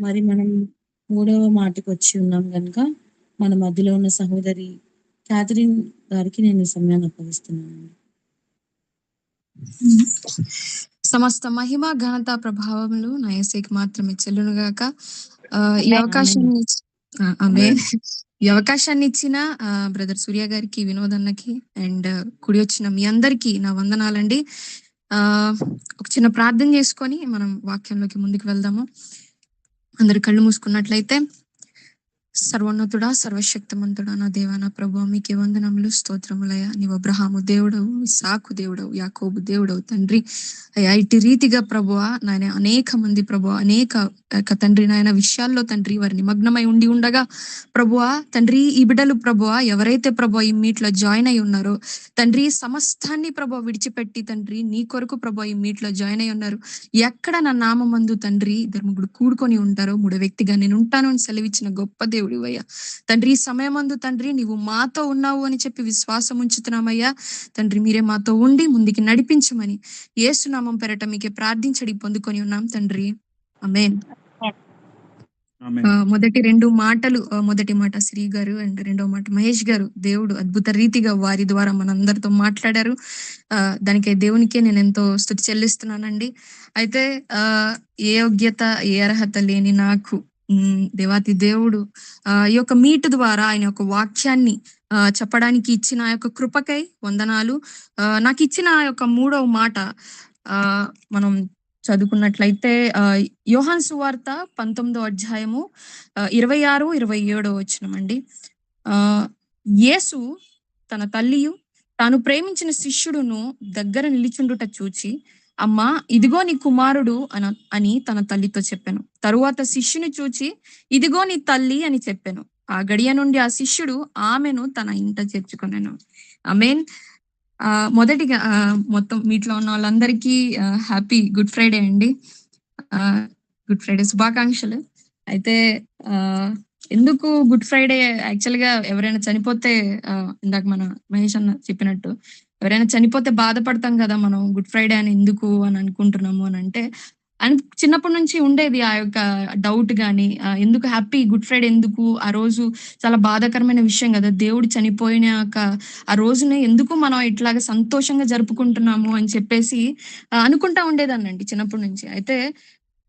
మరి మనం మూడవ మాటకు వచ్చి ఉన్నాం కనుక మన మధ్యలో ఉన్న సహోదరి క్యాథరిన్ గారికి నేను ఈ సమయాన్ని అప్పగిస్తున్నాను. సమస్త మహిమ ఘనత ప్రభావములు నా ఏసైకి మాత్రమే చెల్లును గాక. ఆ, ఈ అవకాశాన్ని ఆమె ఈ అవకాశాన్ని ఇచ్చిన బ్రదర్ సూర్య గారికి వినోద్ అన్నకి అండ్ కుడి వచ్చిన మీ అందరికీ నా వందనాలండి. ఆ ఒక చిన్న ప్రార్థన చేసుకొని మనం వాక్యంలోకి ముందుకు వెళ్దాము. అందరు కళ్ళు మూసుకున్నట్లయితే సర్వోన్నతుడా సర్వశక్తిమంతుడా నా దేవా నా ప్రభు మీకే వందనములు స్తోత్రములయ నీవు అబ్రహాము దేవుడవు సాకు దేవుడవు యాకోబు దేవుడవు తండ్రి. అయ్యా ఇటు రీతిగా ప్రభువ నాయన అనేక మంది ప్రభు అనేక యొక్క తండ్రి నాయన విషయాల్లో తండ్రి వారి నిమగ్నమై ఉండి ఉండగా ప్రభువ తండ్రి ఈ బిడ్డలు ప్రభువ ఎవరైతే ప్రభు ఈ మీట్లో జాయిన్ అయి ఉన్నారో తండ్రి సమస్తాన్ని ప్రభు విడిచిపెట్టి తండ్రి నీ కొరకు ప్రభు ఈ మీట్లో జాయిన్ అయి ఉన్నారు. ఎక్కడ నా నామందు తండ్రి ఇద్దరు ముగ్గురు కూడుకొని ఉంటారో మూడో వ్యక్తిగా నేను ఉంటాను అని సెలవిచ్చిన గొప్ప దేవుడు. అయ్యా తండ్రి ఈ సమయమందు తండ్రి నీవు మాతో ఉన్నావు అని చెప్పి విశ్వాసం ఉంచుతున్నామయ్యా. తండ్రి మీరే మాతో ఉండి ముందుకి నడిపించమని ఏసునామం పెరట మీకే ప్రార్థించడి పొందుకొని ఉన్నాం తండ్రి. అమేన్ మొదటి రెండు మాటలు మొదటి మాట శ్రీ గారు అండ్ రెండో మాట మహేష్ గారు. దేవుడు అద్భుత రీతిగా వారి ద్వారా మనందరితో మాట్లాడారు. ఆ దానికి దేవునికే నేను ఎంతో స్థుతి చెల్లిస్తున్నానండి. అయితే ఆ ఏ యోగ్యత ఏ అర్హత లేని నాకు దేవాతి దేవుడు ఆ ఈ యొక్క మీట్ ద్వారా ఆయన యొక్క వాక్యాన్ని ఆ చెప్పడానికి ఇచ్చిన ఆ యొక్క కృపకై వందనాలు. ఆ నాకు ఇచ్చిన ఆ యొక్క మూడవ మాట ఆ మనం చదువుకున్నట్లయితే ఆ యోహాన్ సువార్త పంతొమ్మిదో అధ్యాయము ఆ, ఇరవై ఆరు ఇరవై ఏడో వచ్చినమండి ఆ యేసు తన తల్లియు తాను ప్రేమించిన శిష్యుడును దగ్గర నిలిచుండుట చూచి అమ్మా ఇదిగో నీ కుమారుడు అని అని తన తల్లితో చెప్పాను. తరువాత శిష్యుని చూచి ఇదిగో నీ తల్లి అని చెప్పాను. ఆ గడియ నుండి ఆ శిష్యుడు ఆమెను తన ఇంట చేర్చుకున్నాను ఐ మీన్ ఆ మొదటిగా ఆ, మొత్తం మీట్లో ఉన్న వాళ్ళందరికీ హ్యాపీ గుడ్ ఫ్రైడే అండి. గుడ్ ఫ్రైడే శుభాకాంక్షలు. అయితే ఆ ఎందుకు గుడ్ ఫ్రైడే? యాక్చువల్గా ఎవరైనా చనిపోతే ఆ, ఇందాక మన మహేష్ అన్న చెప్పినట్టు ఎవరైనా చనిపోతే బాధపడతాం కదా మనం గుడ్ ఫ్రైడే అని ఎందుకు అని అనుకుంటున్నాము అని అంటే అని చిన్నప్పటి నుంచి ఉండేది ఆ యొక్క డౌట్ గాని ఎందుకు హ్యాపీ గుడ్ ఫ్రైడే ఎందుకు ఆ రోజు చాలా బాధాకరమైన విషయం కదా దేవుడు చనిపోయినాక ఆ రోజుని ఎందుకు మనం ఇట్లాగా సంతోషంగా జరుపుకుంటున్నాము అని చెప్పేసి అనుకుంటా ఉండేదాన్నండి చిన్నప్పటి నుంచి. అయితే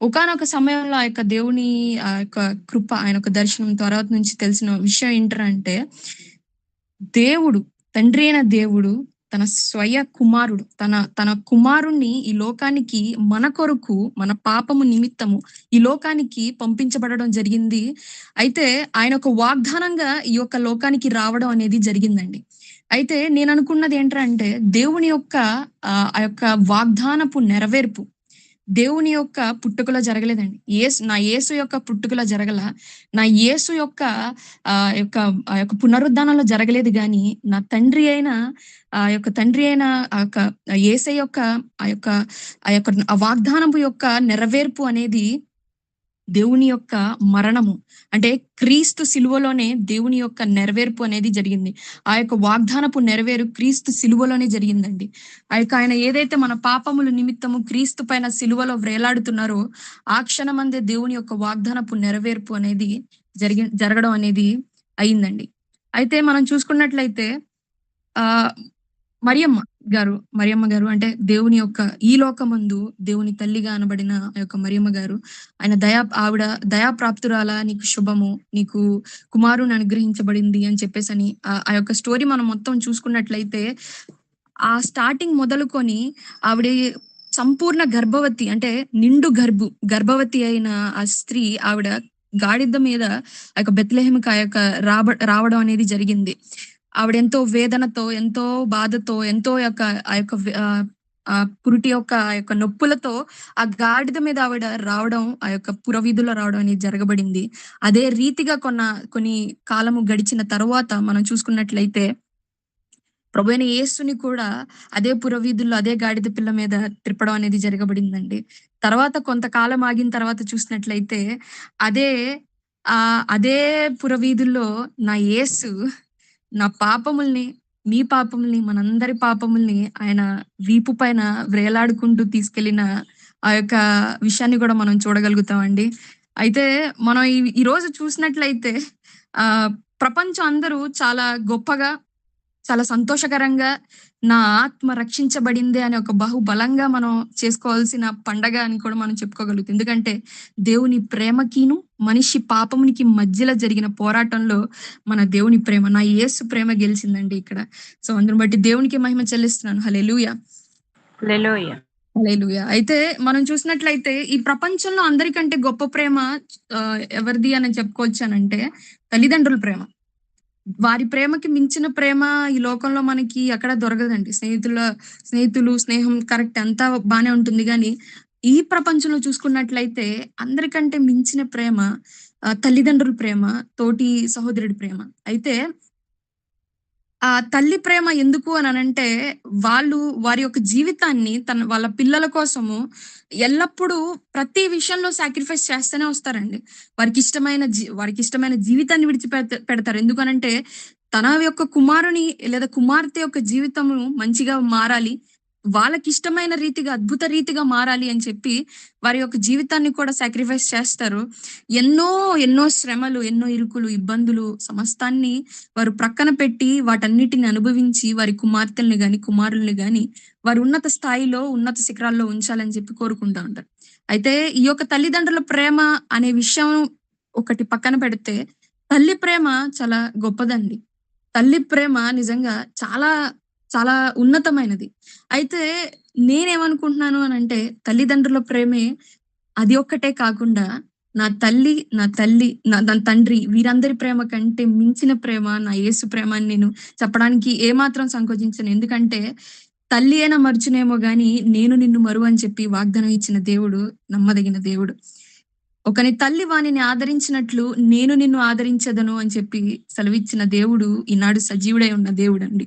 ఒకానొక సమయంలో ఆ యొక్క దేవుని ఆ యొక్క కృప ఆయన యొక్క దర్శనం తర్వాత నుంచి తెలిసిన విషయం ఏంటంటే దేవుడు తండ్రి అయిన దేవుడు తన స్వయ కుమారుడు తన తన కుమారుణ్ణి ఈ లోకానికి మన కొరకు మన పాపము నిమిత్తము ఈ లోకానికి పంపించబడడం జరిగింది. అయితే ఆయన ఒక వాగ్దానంగా ఈ యొక్క లోకానికి రావడం అనేది జరిగిందండి. అయితే నేను అనుకున్నది ఏంటంటే దేవుని యొక్క ఆ ఆ యొక్క వాగ్దానపు నెరవేర్పు దేవుని యొక్క పుట్టుకలో జరగలేదండి. ఏసు నా యేసు యొక్క పుట్టుకలో జరగల నా యేసు యొక్క ఆ యొక్క ఆ యొక్క పునరుద్ధానంలో జరగలేదు గాని నా తండ్రి అయిన ఆ యొక్క తండ్రి అయిన ఆ యొక్క ఏసై యొక్క ఆ యొక్క ఆ యొక్క వాగ్దానపు యొక్క నెరవేర్పు అనేది దేవుని యొక్క మరణము. అంటే క్రీస్తు సిలువలోనే దేవుని యొక్క నెరవేర్పు అనేది జరిగింది. ఆ యొక్క వాగ్దానపు నెరవేరు క్రీస్తు సిలువలోనే జరిగిందండి. ఆ యొక్క ఆయన ఏదైతే మన పాపముల నిమిత్తము క్రీస్తు పైన సిలువలో వ్రేలాడుతున్నారో ఆ క్షణమందే దేవుని యొక్క వాగ్దానపు నెరవేర్పు అనేది జరిగి జరగడం అనేది అయిందండి. అయితే మనం చూసుకున్నట్లయితే ఆ మరియమ్మ గారు మరియమ్మ గారు అంటే దేవుని యొక్క ఈ లోకమందు దేవుని తల్లిగా అనబడిన ఆ యొక్క మరియమ్మ గారు. ఆయన దయా ఆవిడ దయాప్రాప్తురాల నీకు శుభము నీకు కుమారుని అనుగ్రహించబడింది అని చెప్పేసి అని ఆ- యొక్క స్టోరీ మనం మొత్తం చూసుకున్నట్లయితే ఆ స్టార్టింగ్ మొదలుకొని ఆవిడ సంపూర్ణ గర్భవతి అంటే నిండు గర్భు గర్భవతి అయిన ఆ స్త్రీ ఆవిడ గాడిద మీద ఆ యొక్క బెత్లెహేమికి ఆ యొక్క రాబ రావడం అనేది జరిగింది. ఆవిడ ఎంతో వేదనతో ఎంతో బాధతో ఎంతో యొక్క ఆ యొక్క ఆ, పురిటి యొక్క ఆ యొక్క నొప్పులతో ఆ గాడిద మీద ఆవిడ రావడం ఆ యొక్క పురవీధుల్లో రావడం అనేది జరగబడింది. అదే రీతిగా కొన్న కొన్ని కాలము గడిచిన తర్వాత మనం చూసుకున్నట్లయితే ప్రభు అయిన యేసుని కూడా అదే పురవీధుల్లో అదే గాడిద పిల్ల మీద త్రిప్పడం అనేది జరగబడిందండి. తర్వాత కొంతకాలం ఆగిన తర్వాత చూసినట్లయితే అదే ఆ అదే పురవీధుల్లో నా యేసు నా పాపముల్ని మీ పాపముల్ని మనందరి పాపముల్ని ఆయన వీపు పైన వ్రేలాడుకుంటూ తీసుకెళ్ళిన ఆ యొక్క విషయాన్ని కూడా మనం చూడగలుగుతామండి. అయితే మనం ఈ ఈ రోజు చూసినట్లయితే ఆ ప్రపంచం అందరూ చాలా గొప్పగా చాలా సంతోషకరంగా నా ఆత్మ రక్షించబడిందే అని ఒక బహుబలంగా మనం చేసుకోవాల్సిన పండగ అని కూడా మనం చెప్పుకోగలుగుతాం. ఎందుకంటే దేవుని ప్రేమకిను మనిషి పాపమునికి మధ్యలో జరిగిన పోరాటంలో మన దేవుని ప్రేమ నా యేసు ప్రేమ గెలిచిందండి ఇక్కడ. సో అందుని బట్టి దేవునికి మహిమ చెల్లిస్తున్నాను. హల్లెలూయా. హల్లెలూయా. అయితే మనం చూసినట్లయితే ఈ ప్రపంచంలో అందరికంటే గొప్ప ప్రేమ ఎవరిది అని చెప్పుకోవచ్చానంటే తల్లిదండ్రుల ప్రేమ. వారి ప్రేమకి మించిన ప్రేమ ఈ లోకంలో మనకి ఎక్కడ దొరకదండి. స్నేహితుల స్నేహితులు స్నేహం కరెక్ట్ అంతా బానే ఉంటుంది. కానీ ఈ ప్రపంచంలో చూసుకున్నట్లయితే అందరికంటే మించిన ప్రేమ ఆ, తల్లిదండ్రుల ప్రేమ తోటి సహోదరుడి ప్రేమ. అయితే ఆ తల్లి ప్రేమ ఎందుకు అని అనంటే వాళ్ళు వారి యొక్క జీవితాన్ని తన వాళ్ళ పిల్లల కోసము ఎల్లప్పుడూ ప్రతి విషయంలో సాక్రిఫైస్ చేస్తూనే వస్తారండి. వారికి ఇష్టమైన జీ- వారికి ఇష్టమైన జీవితాన్ని విడిచిపెడత పెడతారు. ఎందుకనంటే తన యొక్క కుమారుని లేదా కుమార్తె యొక్క జీవితము మంచిగా మారాలి. వాళ్ళకి ఇష్టమైన రీతిగా అద్భుత రీతిగా మారాలి అని చెప్పి వారి యొక్క జీవితాన్ని కూడా సాక్రిఫైస్ చేస్తారు. ఎన్నో ఎన్నో శ్రమలు ఎన్నో ఇరుకులు ఇబ్బందులు సమస్తాన్ని వారు ప్రక్కన పెట్టి వాటన్నిటిని అనుభవించి వారి కుమార్తెల్ని గాని కుమారుల్ని గాని వారు ఉన్నత స్థాయిలో ఉన్నత శిఖరాల్లో ఉంచాలని చెప్పి కోరుకుంటా ఉంటారు. అయితే ఈ యొక్క తల్లిదండ్రుల ప్రేమ అనే విషయం ఒకటి పక్కన పెడితే తల్లి ప్రేమ చాలా గొప్పదండి. తల్లి ప్రేమ నిజంగా చాలా చాలా ఉన్నతమైనది. అయితే నేనేమనుకుంటున్నాను అని అంటే తల్లిదండ్రుల ప్రేమే అది ఒక్కటే కాకుండా నా తల్లి నా తల్లి నా నా తండ్రి వీరందరి ప్రేమ కంటే మించిన ప్రేమ నా యేసు ప్రేమ అని నేను చెప్పడానికి ఏమాత్రం సంకోచించను. ఎందుకంటే తల్లి అయినా మర్చునేమో గాని నేను నిన్ను మరువు అని చెప్పి వాగ్దానం ఇచ్చిన దేవుడు నమ్మదగిన దేవుడు. ఒకని తల్లి వానిని ఆదరించినట్లు నేను నిన్ను ఆదరించదను అని చెప్పి సెలవిచ్చిన దేవుడు ఈనాడు సజీవుడై ఉన్న దేవుడు అండి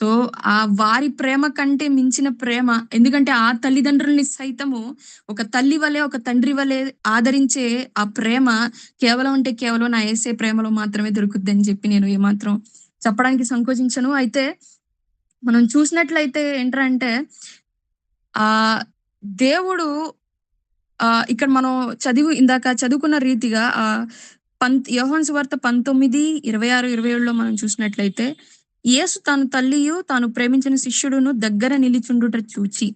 సో ఆ వారి ప్రేమ కంటే మించిన ప్రేమ ఎందుకంటే ఆ తల్లిదండ్రుల్ని సైతము ఒక తల్లి వలె ఒక తండ్రి వలె ఆదరించే ఆ ప్రేమ కేవలం అంటే కేవలం నా ఏసే ప్రేమలో మాత్రమే దొరుకుద్ది అని చెప్పి నేను ఏమాత్రం చెప్పడానికి సంకోచించను. అయితే మనం చూసినట్లయితే ఏంటంటే ఆ దేవుడు ఆ ఇక్కడ మనం చదివి ఇందాక చదువుకున్న రీతిగా ఆ పంత్ యోహాన్ సువార్త పంతొమ్మిది ఇరవై ఆరు ఇరవై ఏడులో మనం చూసినట్లయితే యేసు తను తల్లియు తాను ప్రేమించిన శిష్యుడును దగ్గర నిలిచుండుట చూచి.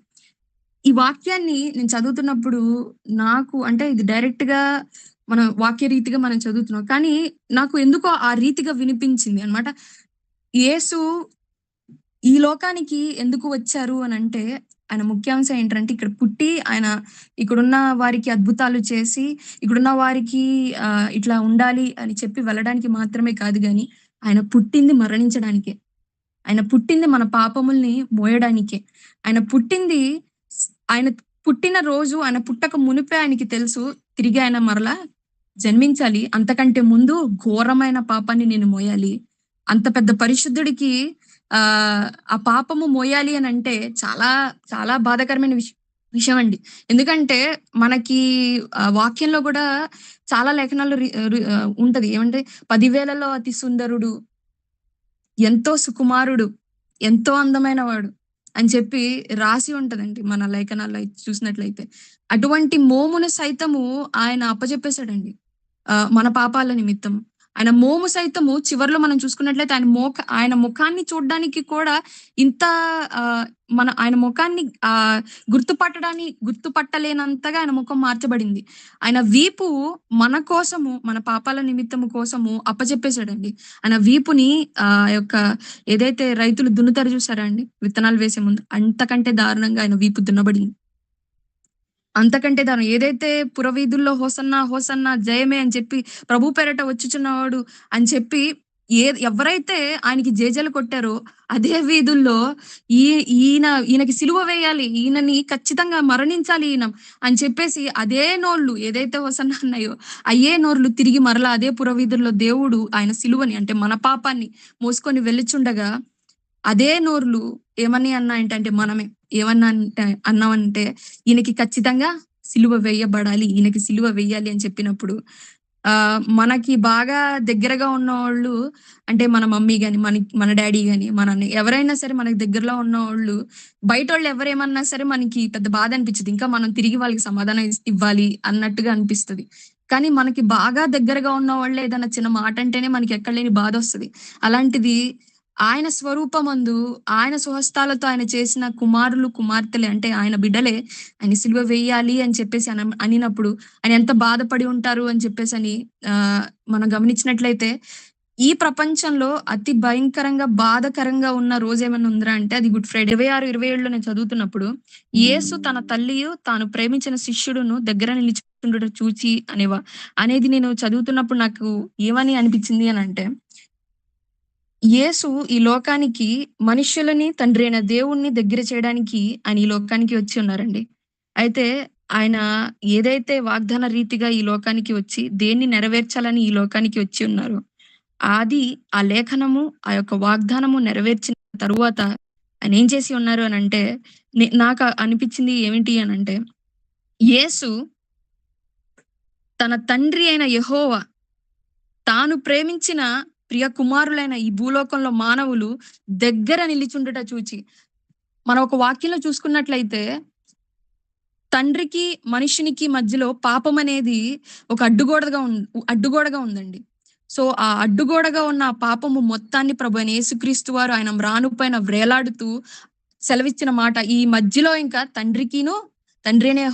ఈ వాక్యాన్ని నేను చదువుతున్నప్పుడు నాకు అంటే ఇది డైరెక్ట్గా మనం వాక్య రీతిగా మనం చదువుతున్నాం. కానీ నాకు ఎందుకో ఆ రీతిగా వినిపించింది అన్నమాట. యేసు ఈ లోకానికి ఎందుకు వచ్చారు అని అంటే ఆయన ముఖ్యాంశం ఏంటంటే ఇక్కడ పుట్టి ఆయన ఇక్కడున్న వారికి అద్భుతాలు చేసి ఇక్కడున్న వారికి ఇట్లా ఉండాలి అని చెప్పి వెళ్ళడానికి మాత్రమే కాదు కానీ ఆయన పుట్టింది మరణించడానికే. ఆయన పుట్టింది మన పాపముల్ని మోయడానికే. ఆయన పుట్టింది ఆయన పుట్టిన రోజు ఆయన పుట్టక మునిపే ఆయనకి తెలుసు తిరిగి ఆయన మరలా జన్మించాలి. అంతకంటే ముందు ఘోరమైన పాపాన్ని నేను మోయాలి. అంత పెద్ద పరిశుద్ధుడికి ఆ ఆ పాపము మోయాలి అని అంటే చాలా చాలా బాధాకరమైన విషయం. విషయం అండి. ఎందుకంటే మనకి వాక్యంలో కూడా చాలా లేఖనాల్లో రి- రి- ఉంటది. ఏమంటే పదివేలలో అతి సుందరుడు ఎంతో సుకుమారుడు ఎంతో అందమైన వాడు అని చెప్పి రాసి ఉంటదండి మన లేఖనాల్లో చూసినట్లయితే. అటువంటి మోమును సైతము ఆయన అప్పచెప్పేశాడండి ఆ, మన పాపాల నిమిత్తం. ఆయన మోము సైతము చివర్లో మనం చూసుకున్నట్లయితే ఆయన మోక ఆయన ముఖాన్ని చూడడానికి కూడా ఇంత ఆ, మన ఆయన ముఖాన్ని ఆ గుర్తుపట్టడాన్ని గుర్తుపట్టలేనంతగా ఆయన ముఖం మార్చబడింది. ఆయన వీపు మన కోసము మన పాపాల నిమిత్తము కోసము అప్పచెప్పేశాడండి ఆయన వీపుని ఆ యొక్క ఏదైతే రైతులు దున్నుతారు చూసారా అండి? విత్తనాలు వేసే ముందు అంతకంటే దారుణంగా ఆయన వీపు దున్నబడింది. అంతకంటే దాని ఏదైతే పురవీధుల్లో హోసన్న హోసన్న జయమే అని చెప్పి ప్రభు పేరట వచ్చుచున్నవాడు అని చెప్పి ఏ ఎవరైతే ఆయనకి జేజలు కొట్టారో అదే వీధుల్లో ఈ ఈయన ఈయనకి సిలువ వేయాలి ఈయనని ఖచ్చితంగా మరణించాలి ఈయన అని చెప్పేసి అదే నోళ్ళు ఏదైతే హోసన్న అన్నాయో అయ్యే నోర్లు తిరిగి మరలా అదే పురవీధుల్లో దేవుడు ఆయన సిలువని అంటే మన పాపాన్ని మోసుకొని వెళ్ళిచుండగా అదే నోర్లు ఏమని అన్నాయంటే ఏంటంటే మనమే. ఏమన్నా అంటే అన్నామంటే ఈయనకి ఖచ్చితంగా సిలువ వేయబడాలి ఈయనకి సిలువ వేయాలి అని చెప్పినప్పుడు ఆ మనకి బాగా దగ్గరగా ఉన్న వాళ్ళు అంటే మన మమ్మీ గాని మన మన డాడీ గాని మన ఎవరైనా సరే మనకి దగ్గరలో ఉన్న వాళ్ళు బయట వాళ్ళు ఎవరేమన్నా సరే మనకి పెద్ద బాధ అనిపించదు ఇంకా మనం తిరిగి వాళ్ళకి సమాధానం ఇవ్వాలి అన్నట్టుగా అనిపిస్తది. కానీ మనకి బాగా దగ్గరగా ఉన్న వాళ్ళు ఏదైనా చిన్న మాట అంటేనే మనకి ఎక్కడ లేని బాధ వస్తుంది. అలాంటిది ఆయన స్వరూపమందు ఆయన స్వహస్తాలతో ఆయన చేసిన కుమారులు కుమార్తెలే అంటే ఆయన బిడ్డలే ఆయన సిలువ వేయాలి అని చెప్పేసి అన అనినప్పుడు ఆయన ఎంత బాధపడి ఉంటారు అని చెప్పేసి అని ఆ మనం గమనించినట్లయితే ఈ ప్రపంచంలో అతి భయంకరంగా బాధకరంగా ఉన్న రోజు ఏమైనా ఉందిరా అంటే అది గుడ్ ఫ్రైడే. ఇరవై ఆరు ఇరవై ఏడులో నేను చదువుతున్నప్పుడు యేసు తన తల్లియు తాను ప్రేమించిన శిష్యుడును దగ్గర నిలిచి చూచి అనేవా? అనేది నేను చదువుతున్నప్పుడు నాకు ఏమని అనిపించింది అని అంటే యేసు ఈ లోకానికి మనుష్యులని తండ్రి అయిన దేవుణ్ణి దగ్గర చేయడానికి ఆయన ఈ లోకానికి వచ్చి ఉన్నారండి. అయితే ఆయన ఏదైతే వాగ్దాన రీతిగా ఈ లోకానికి వచ్చి దేన్ని నెరవేర్చాలని ఈ లోకానికి వచ్చి ఉన్నారు అది ఆ లేఖనము ఆ యొక్క వాగ్దానము నెరవేర్చిన తరువాత ఆయన ఏం చేసి ఉన్నారు అని అంటే నాకు అనిపించింది ఏమిటి అని అంటే యేసు తన తండ్రి అయిన యహోవా తాను ప్రేమించిన ప్రియ కుమారులైన ఈ భూలోకంలో మానవులు దగ్గర నిలిచుండుట చూచి. మనం ఒక వాక్యంలో చూసుకున్నట్లయితే తండ్రికి మనిషినికి మధ్యలో పాపం అనేది ఒక అడ్డుగోడగా అడ్డుగోడగా ఉందండి. సో ఆ అడ్డుగోడగా ఉన్న ఆ పాపము మొత్తాన్ని ప్రభు అయిన యేసుక్రీస్తు వారు ఆయన రాను పైన వ్రేలాడుతూ సెలవిచ్చిన మాట. ఈ మధ్యలో ఇంకా తండ్రికిను తండ్రి అనే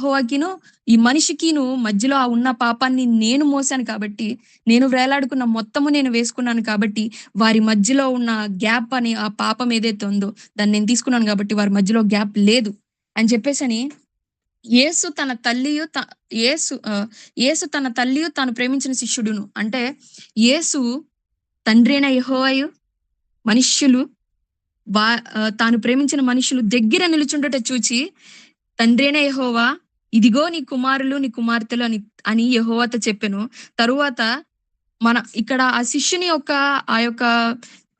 ఈ మనిషికిను మధ్యలో ఆ ఉన్న పాపాన్ని నేను మోసాను కాబట్టి నేను వేలాడుకున్న మొత్తము నేను వేసుకున్నాను కాబట్టి వారి మధ్యలో ఉన్న గ్యాప్ అని ఆ పాపం ఏదైతే ఉందో దాన్ని నేను తీసుకున్నాను కాబట్టి వారి మధ్యలో గ్యాప్ లేదు. అని చెప్పేసి అని యేసు తన తల్లియు త- యేసు యేసు తన తల్లియు తాను ప్రేమించిన శిష్యుడును. అంటే యేసు తండ్రి అయిన యెహోవాయు మనుష్యులు వా తాను ప్రేమించిన మనుషులు దగ్గర నిలుచుండట చూచి తండ్రైన యహోవా యెహోవా ఇదిగో నీ కుమారులు నీ కుమార్తెలు అని అని యెహోవాతో చెప్పాను. తరువాత మన ఇక్కడ ఆ శిష్యుని యొక్క ఆ యొక్క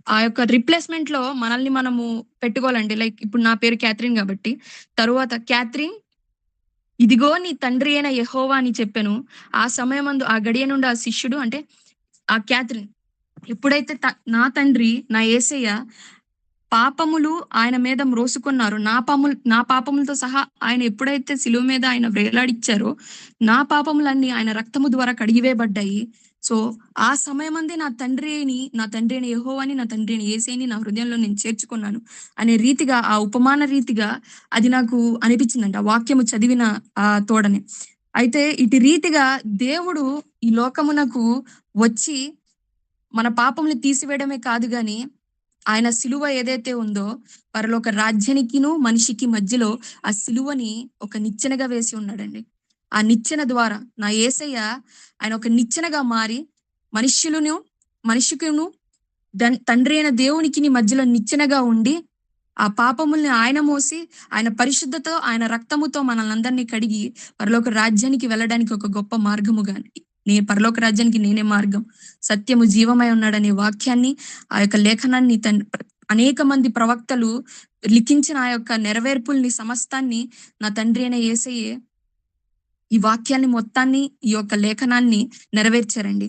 ఆ యొక్క రిప్లేస్మెంట్లో మనల్ని మనము పెట్టుకోవాలండి. లైక్ ఇప్పుడు నా పేరు క్యాథరిన్ కాబట్టి. తరువాత క్యాథరిన్ ఇదిగో నీ తండ్రి అయిన యెహోవా అని చెప్పాను. ఆ సమయమందు ఆ గడియ నుండి ఆ శిష్యుడు అంటే ఆ క్యాథరిన్. ఎప్పుడైతే నా తండ్రి నా ఏసయ్య పాపములు ఆయన మీద మ్రోసుకున్నారు. నా పాములు నా పాపములతో సహా ఆయన ఎప్పుడైతే శిలువ మీద ఆయన వేలాడిచ్చారో నా పాపములన్నీ ఆయన రక్తము ద్వారా కడిగివేయబడ్డాయి. సో ఆ సమయమందే నా తండ్రిని నా తండ్రి అయిన అని నా తండ్రి ఏసేని నా హృదయంలో నేను చేర్చుకున్నాను అనే రీతిగా ఆ ఉపమాన రీతిగా అది నాకు అనిపించిందంట ఆ వాక్యము చదివిన ఆ తోడనే. అయితే ఇటు రీతిగా దేవుడు ఈ లోకమునకు వచ్చి మన పాపములు తీసివేయడమే కాదు గాని ఆయన సిలువ ఏదైతే ఉందో పరలోక రాజ్యానికిను మనిషికి మధ్యలో ఆ సిలువని ఒక నిచ్చెనగా వేసి ఉన్నాడండి. ఆ నిచ్చెన ద్వారా నా ఏసయ్య ఆయన ఒక నిచ్చెనగా మారి మనుష్యులను మనిషికును తండ్రి అయిన దేవునికి మధ్యలో నిచ్చెనగా ఉండి ఆ పాపముల్ని ఆయన మోసి ఆయన పరిశుద్ధతో ఆయన రక్తముతో మనల్ని అందరినీ కడిగి పరలోక రాజ్యానికి వెళ్ళడానికి ఒక గొప్ప మార్గముగా నే పరలోక రాజ్యానికి నేనే మార్గం సత్యము జీవమై ఉన్నాడనే వాక్యాన్ని ఆ యొక్క లేఖనాన్ని తన్ అనేక మంది ప్రవక్తలు లిఖించిన ఆ యొక్క నెరవేర్పుల్ని సమస్తాన్ని నా తండ్రి అయిన ఏసయ్యే ఈ వాక్యాన్ని మొత్తాన్ని ఈ యొక్క లేఖనాన్ని నెరవేర్చారండి.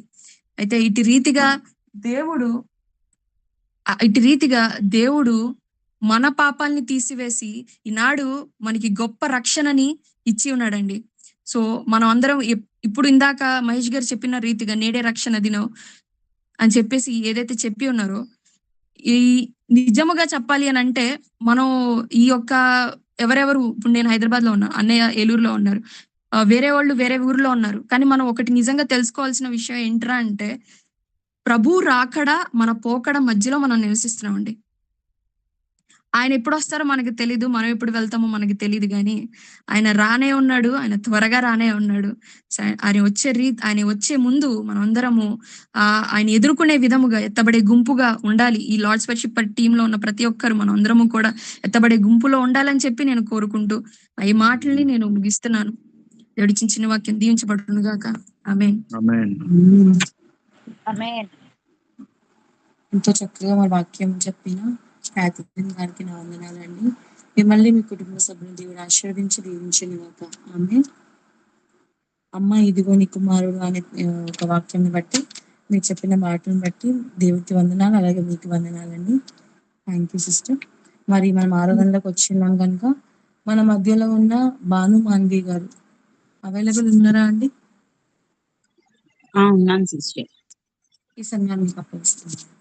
అయితే ఇటు రీతిగా దేవుడు ఇటు రీతిగా దేవుడు మన పాపాల్ని తీసివేసి ఈనాడు మనకి గొప్ప రక్షణని ఇచ్చి ఉన్నాడండి. సో మనం అందరం ఇప్పుడు ఇందాక మహేష్ గారు చెప్పిన రీతిగా నేడే రక్షణ దినం అని చెప్పేసి ఏదైతే చెప్పి ఉన్నారో ఈ నిజముగా చెప్పాలి అని అంటే మనం ఈ యొక్క ఎవరెవరు ఇప్పుడు నేను హైదరాబాద్లో ఉన్నా అన్నయ్య ఏలూరులో ఉన్నారు వేరే వాళ్ళు వేరే ఊర్లో ఉన్నారు కానీ మనం ఒకటి నిజంగా తెలుసుకోవాల్సిన విషయం ఏంట్రా అంటే ప్రభు రాకడ మన పోకడ మధ్యలో మనం నివసిస్తున్నామండి. ఆయన ఎప్పుడు వస్తారో మనకి తెలీదు మనం ఎప్పుడు వెళ్తామో మనకి తెలియదు కానీ ఆయన రానే ఉన్నాడు ఆయన త్వరగా రానే ఉన్నాడు. ఆయన వచ్చే రీ ఆయన వచ్చే ముందు మనం అందరము ఆ ఆయన ఎదుర్కొనే విధముగా ఎత్తబడే గుంపుగా ఉండాలి. ఈ లార్డ్స్ వర్షిప్ టీమ్లో ఉన్న ప్రతి ఒక్కరు మనం అందరము కూడా ఎత్తబడే గుంపులో ఉండాలని చెప్పి నేను కోరుకుంటూ ఈ మాటల్ని నేను ముగిస్తున్నాను. దేవుడి చిన్న చిన్న వాక్యం దీవించబడును గాక. ఆమె. ఎంతో చక్కగా వాక్యం చెప్పిన క్యాథరిన్ గారికి నా వందనాలండి. మిమ్మల్ని మీ కుటుంబ సభ్యులు దేవుడు ఆశీర్వదించి దీవించను గాక. ఆమె అమ్మ ఇదిగో నీ కుమారుడు అనే ఒక వాక్యం బట్టి మీరు చెప్పిన మాటను బట్టి దేవుడికి వందనాలు అలాగే మీకు వందనాలండి. థ్యాంక్ యూ సిస్టర్ మరి మనం ఆరాధనలోకి వచ్చిన్నాం కనుక మన మధ్యలో ఉన్న భాను మాన్వి గారు అవైలబుల్ ఉన్నారా అండి? ఉన్నాను సిస్టర్ ఈ సమయాన్ని మీకు అప్పగిస్తున్నాను.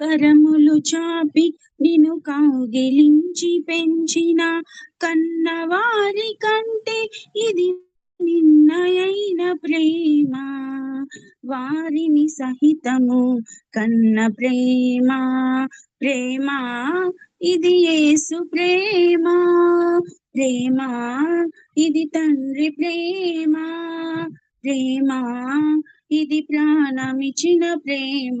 కరములు చాపి నిను కౌగిలించి పెంచిన కన్నవారి కంటే ఇది నిన్నయైన ప్రేమ. వారిని సహితము కన్న ప్రేమ. ప్రేమ ఇది యేసు ప్రేమ. ప్రేమ ఇది తండ్రి ప్రేమ. ప్రేమ ఇది ప్రాణమిచ్చిన ప్రేమ.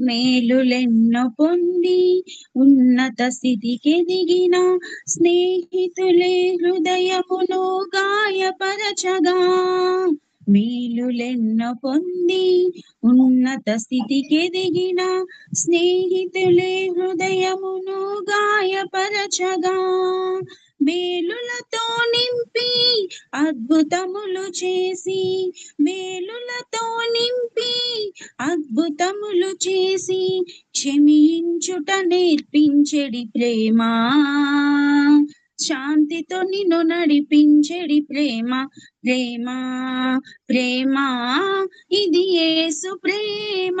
మేలులెన్నో పొంది ఉన్నత స్థితికి దిగిన స్నేహితులే హృదయమును గాయపరచగా. మేలులెన్నో పొంది ఉన్నత స్థితికి దిగిన స్నేహితులే హృదయమును గాయపరచగా. మేలులతో నింపి అద్భుతములు చేసి మేలులతో నింపి అద్భుతములు చేసి క్షమించుట నేర్పించెడి ప్రేమ. శాంతితో నిన్ను నడిపించెడి ప్రేమ. ప్రేమ ప్రేమ ఇది ఏసు ప్రేమ.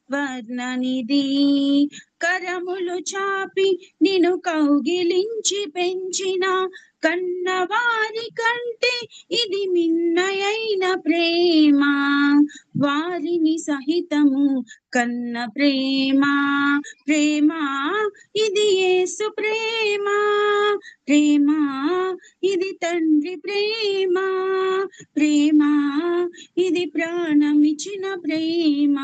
వర్ణనిది. కరములు చాపి నిను కౌగిలించి పెంచిన కన్నవారి కంటే ఇది మిన్నయైన ప్రేమ. వారిని సహితము కన్న ప్రేమ. ప్రేమ ఇది యేసు ప్రేమ. ప్రేమ ఇది తండ్రి ప్రేమ. ప్రేమ ఇది ప్రాణమిచ్చిన ప్రేమ.